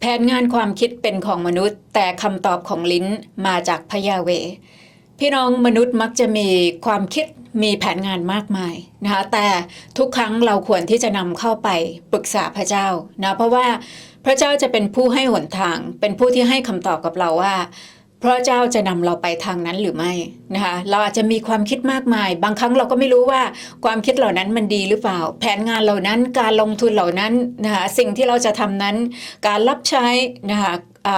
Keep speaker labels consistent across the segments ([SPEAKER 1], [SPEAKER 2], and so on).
[SPEAKER 1] แผนงานความคิดเป็นของมนุษย์ แต่คำตอบของลิ้นมาจากพยาเว พี่น้องมนุษย์มักจะมีความคิดมีแผนงานมากมายนะคะแต่ทุกครั้งเราควรที่จะนำเข้าไปปรึกษาพระเจ้านะเพราะว่าพระเจ้าจะเป็นผู้ให้หนทาง เป็นผู้ที่ให้คำตอบกับเราว่า พระเจ้าจะนำเราไปทางนั้นหรือไม่นะคะเราอาจจะมีความคิดมากมาย บางครั้งเราก็ไม่รู้ว่าความคิดเหล่านั้นมันดีหรือเปล่า แผนงานเหล่านั้นการลงทุนเหล่านั้นนะคะสิ่งที่เราจะทำนั้น การรับใช้นะคะ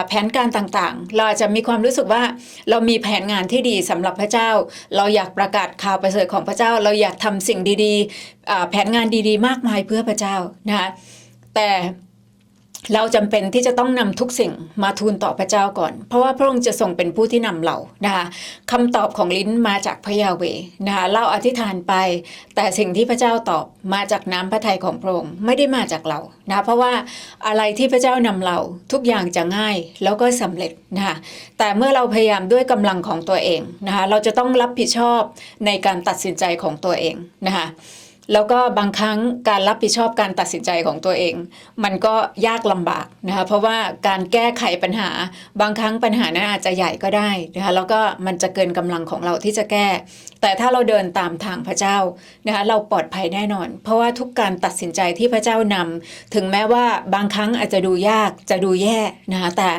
[SPEAKER 1] แผนการต่างๆ เราอาจจะมีความรู้สึกว่าเรามีแผนงานที่ดีสำหรับพระเจ้า เราอยากประกาศข่าวประเสริฐของพระเจ้า เราอยากทำสิ่งดีๆแผนงานดีๆ มากมายเพื่อพระเจ้านะคะแต่ เราจำเป็นที่จะต้องนำทุกสิ่งมาทูลต่อพระเจ้าก่อน เพราะว่าพระองค์จะทรงเป็นผู้ที่นำเรานะคะคำตอบของลิ้นมาจากพระยาเวนะคะเราอธิษฐานไป แต่สิ่งที่พระเจ้าตอบมาจากน้ำพระทัยของพระองค์ไม่ได้มาจากเรานะเพราะว่าอะไรที่พระเจ้านำเราทุกอย่างจะง่ายแล้วก็สำเร็จนะคะแต่เมื่อเราพยายามด้วยกำลังของตัวเองนะคะเราจะต้องรับผิดชอบในการตัดสินใจของตัวเองนะคะ แล้วก็บางครั้งการรับผิดชอบการตัดสินใจของตัวเอง มันก็ยากลำบากนะคะเพราะว่าการแก้ไขปัญหา บางครั้งปัญหานั้นอาจจะใหญ่ก็ได้นะคะแล้วก็มันจะเกินกำลังของเราที่จะแก้ แต่ถ้าเราเดินตามทางพระเจ้านะคะเราปลอดภัยแน่นอน เพราะว่าทุกการตัดสินใจที่พระเจ้านำถึงแม้ว่าบางครั้งอาจจะดูยากจะดูแย่นะคะแต่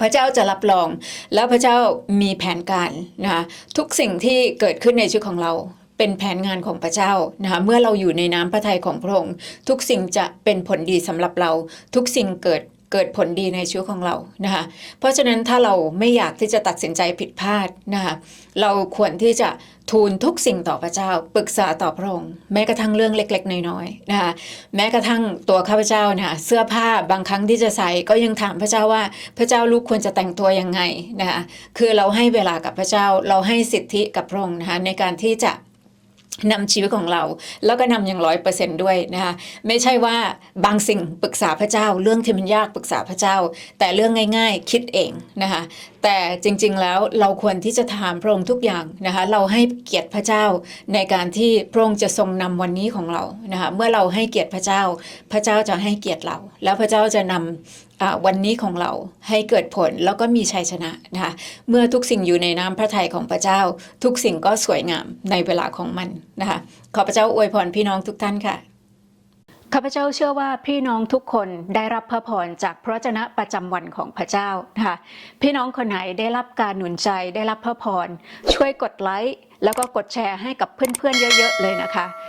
[SPEAKER 1] พระเจ้าจะรับรอง แล้วพระเจ้ามีแผนการนะคะทุกสิ่งที่เกิดขึ้นในชีวิตของเรา เป็นแผนงานของพระเจ้านะคะเมื่อเราอยู่ในน้ำพระทัยของพระองค์ทุกสิ่งจะเป็นผลดีสำหรับเรา ทุกสิ่งเกิดเกิดผลดีในชีวิตของเรานะคะเพราะฉะนั้นถ้าเราไม่อยากที่จะตัดสินใจผิดพลาดนะคะเราควรที่จะทูลทุกสิ่งต่อพระเจ้า ปรึกษาต่อพระองค์แม้กระทั่งเรื่องเล็กๆ น้อยๆนะคะแม้กระทั่งตัวข้าพเจ้านะคะเสื้อผ้าบางครั้งที่จะใส่ก็ยังถามพระเจ้าว่าพระเจ้าลูกควรจะแต่งตัวยังไงนะคะคือเราให้เวลากับพระเจ้าเราให้สิทธิกับพระองค์นะคะในการที่จะ นำชีวิตของเรา แล้วก็นำอย่างร้อยเปอร์เซนด้วยนะคะไม่ใช่ว่าบางสิ่งปรึกษาพระเจ้า เรื่องที่มันยากปรึกษาพระเจ้า แต่เรื่องง่ายๆ คิดเองนะคะแต่จริงๆแล้วเราควรที่จะถามพระองค์ทุกอย่างนะคะเราให้เกียรติพระเจ้าในการที่พระองค์จะทรงนำวันนี้ของเรานะคะเมื่อเราให้เกียรติพระเจ้า พระเจ้าจะให้เกียรติเรา แล้วพระเจ้าจะนำ วันนี้ของเราให้เกิดผลแล้วก็มีชัยชนะนะคะเมื่อทุกสิ่งอยู่ในน้ำพระทัยของพระเจ้า ทุกสิ่งก็สวยงามในเวลาของมันนะคะขอพระเจ้าอวยพรพี่น้องทุกท่านค่ะข้าพเจ้าเชื่อว่าพี่น้องทุกคนได้รับพระพรจากพระวจนะประจำวันของพระเจ้านะคะพี่น้องคนไหนได้รับการหนุนใจได้รับพระพรช่วยกดไลค์แล้วก็กดแชร์ให้กับเพื่อนๆเยอะ ๆ เลยนะคะ